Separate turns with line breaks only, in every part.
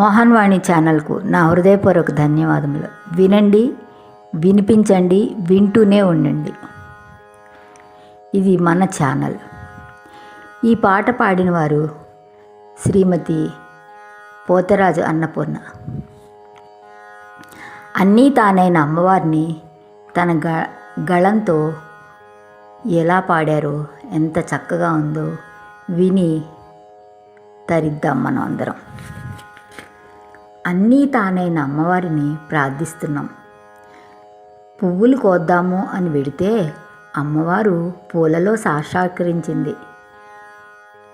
మోహన్ వాణి ఛానల్కు నా హృదయపూర్వక ధన్యవాదములు. వినండి వినిపించండి వింటూనే ఉండండి. ఇది మన ఛానల్. ఈ పాట పాడిన వారు శ్రీమతి పోతరాజు అన్నపూర్ణ. అన్నీ తానైన అమ్మవారిని తన గ గళంతో ఎలా పాడారో ఎంత చక్కగా ఉందో విని తరిద్దాం మనం అందరం. అన్నీ తానైన అమ్మవారిని ప్రార్థిస్తున్నాం. పువ్వులు కోద్దాము అని వెడితే అమ్మవారు పూలలో సాక్షాత్కరించింది.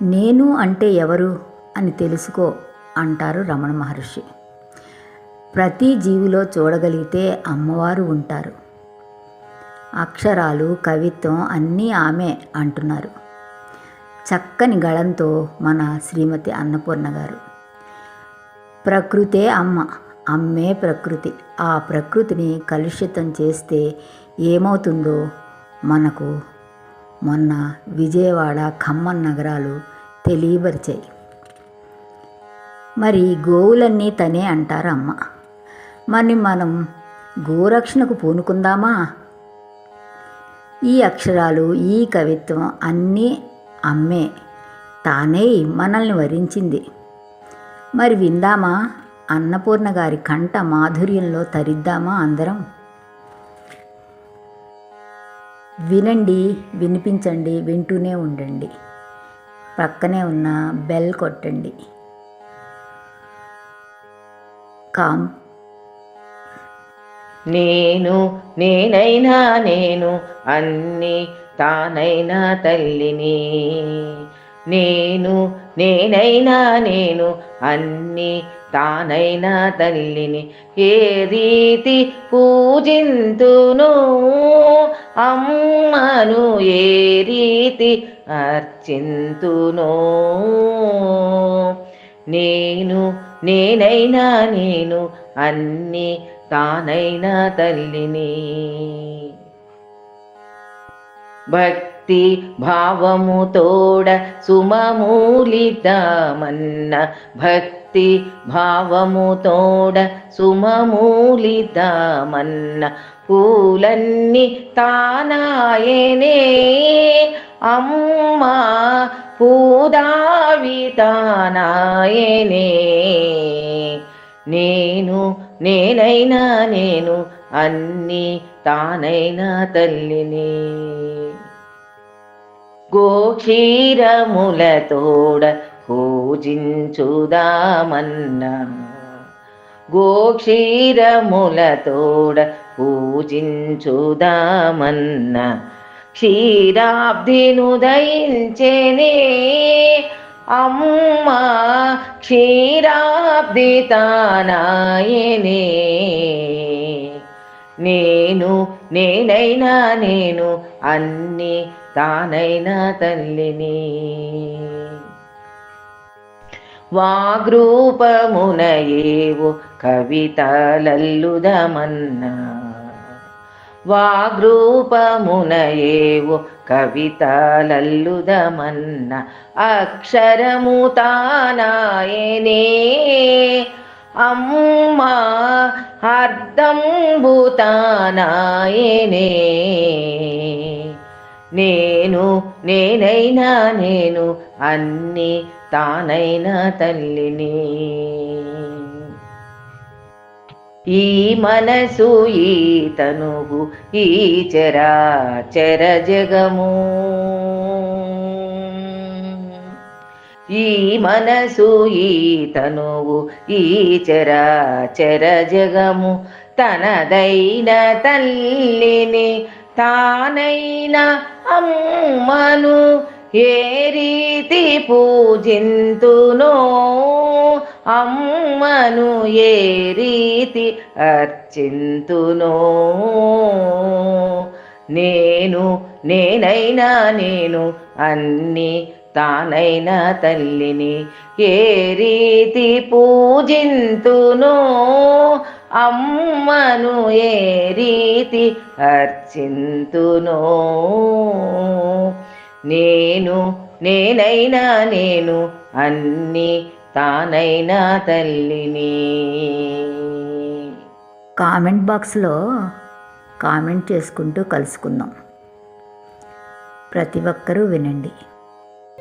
నేను అంటే ఎవరు అని తెలుసుకో అంటారు రమణ మహర్షి. ప్రతి జీవిలో చూడగలిగితే అమ్మవారు ఉంటారు. అక్షరాలు కవిత్వం అన్నీ ఆమె అంటున్నారు. చక్కని గళంతో మన శ్రీమతి అన్నపూర్ణ గారు. ప్రకృతే అమ్మ. అమ్మే ప్రకృతి. ఆ ప్రకృతిని కలుషితం చేస్తే ఏమవుతుందో మనకు మొన్న విజయవాడ ఖమ్మం నగరాలు తెలియపరిచాయి మరి గోవులన్నీ తనే అంటారు అమ్మ? మరి మనం గోరక్షణకు పూనుకుందామా? ఈ అక్షరాలు ఈ కవిత్వం అన్నీ అమ్మే. తానే మనల్ని వరించింది. మరి విందామా? అన్నపూర్ణ గారి కంఠ మాధుర్యంలో తరిద్దామా అందరం? వినండి వినిపించండి వింటూనే ఉండండి. ప్రక్కనే ఉన్న బెల్ కొట్టండి. కామ్.
నేను నేనైనా నేను అన్ని తానైనా తల్లిని. నేను నేనైనా నేను అన్ని తానైనా తల్లిని ఏ రీతి పూజింతును అమ్మను ఏ రీతి అర్చింతును. నేను నేనైనా నేను అన్ని తానైనా తల్లిని. భక్తి భావము తోడ సుమమూలితమన్న భక్తి భావము తోడ సుమమూలితమన్న పూలన్నీ తానాయనే. అమ్మా పూదావి తానాయనే నేను నేనైనా నేను అన్నీ తానైనా తల్లిని. గోక్షీరములతోడ పూజించుదామన్నా. గోక్షీరములతోడ పూజించుదామన్న. క్షీరాబ్ధినుదయించేనే అమ్మ క్షీరాబ్ది తానాయనే నేను నేనైనా నేను అన్ని తానైనా తల్లిని. వాగ్రూపమున ఏవో కవితలల్లుదమన్నా. వాగ్రూపమున ఏవో కవితలల్లుదమన్న. అక్షరము తానాయనే అమ్మా అర్ధంబుతానాయనే. నేను నేనైనా నేను అన్ని తానైనా తల్లిని. ఈ మనసు ఈ తనువు ఈ చరాచర జగము. ఈ మనసు ఈ తనువు ఈ చరాచర జగము తనదైన తల్లిని తానైన అమ్మను ఏ రీతి పూజింతునో అమ్మను ఏ రీతి అర్చింతునో? నేను నేనైనా నేను అన్ని తానైన తల్లిని ఏ రీతి పూజింతును అమ్మను ఏ రీతి అర్చింతునో? నేను నేనైనా నేను అన్ని తానైన తల్లిని.
కామెంట్ బాక్స్లో కామెంట్ చేసుకుంటూ కలుసుకుందాం. ప్రతి ఒక్కరూ వినండి.